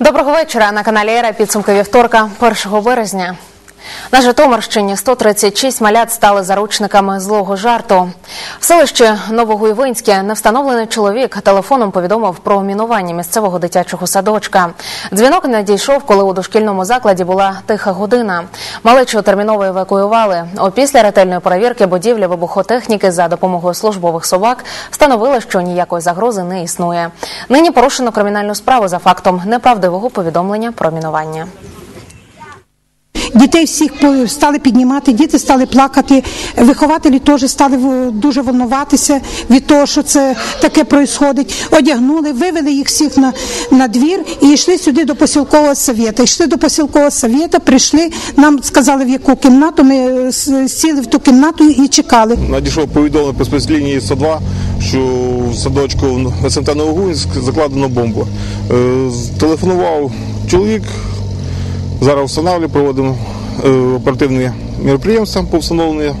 Доброго вечора на каналі Ера. Підсумки вівторка 1 березня. На Житомирщині 136 малят стали заручниками злого жарту. В селищі Новогуйвинське невстановлений чоловік телефоном повідомив про мінування місцевого дитячого садочка. Дзвінок надійшов, коли у дошкільному закладі була тиха година. Малечу терміново евакуювали. Опісля ретельної перевірки будівлі вибухотехніки за допомогою службових собак встановили, що ніякої загрози не існує. Нині порушено кримінальну справу за фактом неправдивого повідомлення про мінування. Дітей всіх стали піднімати, діти стали плакати. Вихователі теж стали дуже волнуватися від того, що це таке происходить. Одягнули, вивели їх всіх на, на двір і йшли сюди до посілкового совєта. Йшли до посілкового совєта, прийшли, нам сказали в яку кімнату. Ми е, сіли в ту кімнату і чекали. Надійшло повідомлення по спецлінії 102, що в садочку СМТ Новогуїнськ закладено бомбу. Е, Телефонував чоловік, зараз встановлюємо, проводимо е, оперативні міроприємства по встановленню